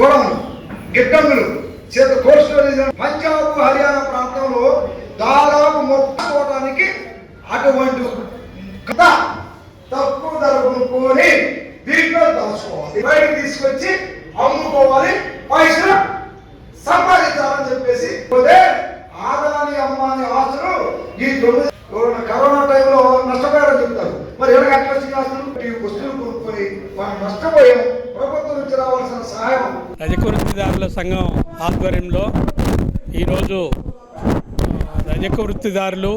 గోడౌన్లు గిడ్డంగులు చేత cold storage Punjab Haryana ప్రాంతంలో దాదాపు మొత్తుకోవడానికి అటువంటి కథ తక్కువ ధర కొనుక్కొని దీంట్లో దాచుకోవాలి. బయటకు తీసుకొచ్చి అమ్ముకోవాలి. పైసలు సంపాదించాలని చెప్పేసి పోతే ఆదాని అమ్మాని ఆస్తులు ఈ తొమ్మిది కరోనా- టైంలో నష్టపోయారని చెప్తారు. మరి ఎవరికి అట్లా వచ్చిన ఆస్తులు? ఈ వస్తువులు కొనుక్కొని మనం నష్టపోయాం నుంచి రావాల్సిన సహాయం. రజకవృత్తిదారుల సంఘం ఆధ్వర్యంలో ఈరోజు రజక వృత్తిదారులు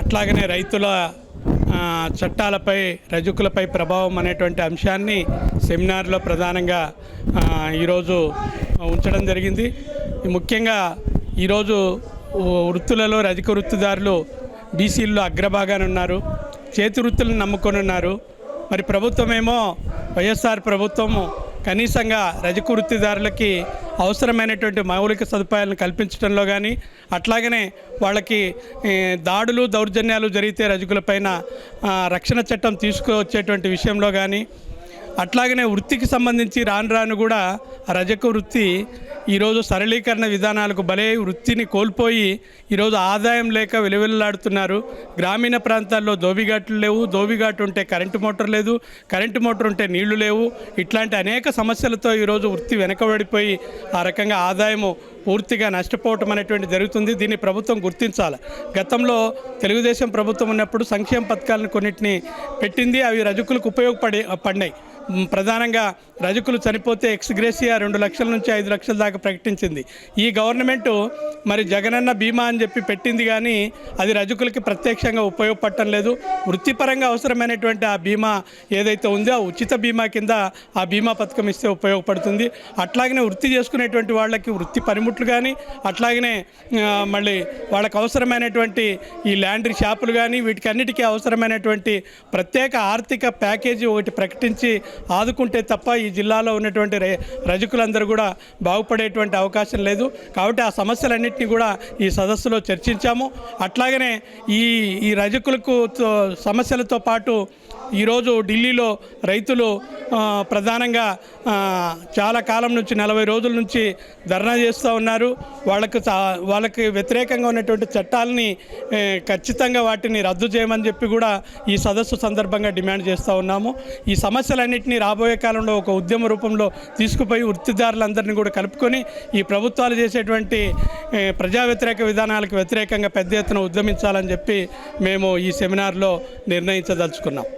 అట్లాగనే రైతుల చట్టాలపై రజకులపై ప్రభావం అనేటువంటి అంశాన్ని సెమినార్లో ప్రధానంగా ఈరోజు ఉంచడం జరిగింది. ముఖ్యంగా ఈరోజు వృత్తులలో రజక వృత్తిదారులు బీసీల్లో అగ్రభాగాన ఉన్నారు. చేతి వృత్తులను నమ్ముకొని ఉన్నారు. మరి ప్రభుత్వమేమో వైఎస్ఆర్ ప్రభుత్వము కనీసంగా రజక వృత్తిదారులకి అవసరమైనటువంటి మౌలిక సదుపాయాలను కల్పించడంలో కానీ అట్లాగనే వాళ్ళకి దాడులు దౌర్జన్యాలు జరిగితే రజకులపైన రక్షణ చట్టం తీసుకువచ్చేటువంటి విషయంలో కానీ అట్లాగనే వృత్తికి సంబంధించి రాను రాను కూడా రజకు రజక వృత్తి ఈరోజు సరళీకరణ విధానాలకు బలే వృత్తిని కోల్పోయి ఈరోజు ఆదాయం లేక విలువెల్లాడుతున్నారు. గ్రామీణ ప్రాంతాల్లో దోబిఘాట్లు లేవు దోబిఘాటు ఉంటే కరెంటు మోటార్ లేదు కరెంటు మోటార్ ఉంటే నీళ్ళు లేవు. ఇట్లాంటి అనేక సమస్యలతో ఈరోజు వృత్తి వెనకబడిపోయి ఆ రకంగా ఆదాయము పూర్తిగా నష్టపోవటం అనేటువంటి జరుగుతుంది. దీన్ని ప్రభుత్వం గుర్తించాలి. గతంలో తెలుగుదేశం ప్రభుత్వం ఉన్నప్పుడు సంక్షేమ పథకాలను కొన్నిటిని పెట్టింది. అవి రజకులకు ఉపయోగపడి పడినాయి ప్రధానంగా రజకులు చనిపోతే ఎక్స్గ్రేసియా రెండు లక్షల నుంచి ఐదు లక్షల దాకా ప్రకటించింది. ఈ గవర్నమెంట్ మరి జగనన్న బీమా అని చెప్పి పెట్టింది కానీ అది రజకులకి ప్రత్యక్షంగా ఉపయోగపడటం లేదు. వృత్తిపరంగా అవసరమైనటువంటి ఆ బీమా ఏదైతే ఉందో ఆ ఉచిత బీమా కింద ఆ బీమా పథకం ఇస్తే ఉపయోగపడుతుంది. అట్లాగనే వృత్తి చేసుకునేటువంటి వాళ్ళకి వృత్తి పనిముట్లు కానీ అట్లాగనే మళ్ళీ వాళ్ళకి అవసరమైనటువంటి ఈ ల్యాండ్రీ షాపులు కానీ వీటికన్నిటికీ అవసరమైనటువంటి ప్రత్యేక ఆర్థిక ప్యాకేజీ ఒకటి ప్రకటించి ఆదుకుంటే తప్ప ఈ జిల్లాలో ఉన్నటువంటి రజకులందరూ కూడా బాగుపడే బాగుపడేటువంటి అవకాశం లేదు. కాబట్టి ఆ సమస్యలన్నింటినీ కూడా ఈ సదస్సులో చర్చించాము. అట్లాగనే ఈ ఈ రజకులకు సమస్యలతో పాటు ఈరోజు ఢిల్లీలో రైతులు ప్రధానంగా చాలా కాలం నుంచి నలభై రోజుల నుంచి ధర్నా చేస్తూ ఉన్నారు. వాళ్ళకు వాళ్ళకి వ్యతిరేకంగా ఉన్నటువంటి చట్టాలని ఖచ్చితంగా వాటిని రద్దు చేయమని చెప్పి కూడా ఈ సదస్సు సందర్భంగా డిమాండ్ చేస్తూ ఉన్నాము. ఈ సమస్యలన్నింటినీ రాబోయే కాలంలో ఒక ఉద్యమ రూపంలో తీసుకుపోయి వృత్తిదారులందరినీ కూడా కలుపుకొని ఈ ప్రభుత్వాలు చేసేటువంటి ప్రజా వ్యతిరేక విధానాలకు వ్యతిరేకంగా పెద్ద ఎత్తున ఉద్యమించాలని చెప్పి మేము ఈ సెమినార్లో నిర్ణయించదలుచుకున్నాం.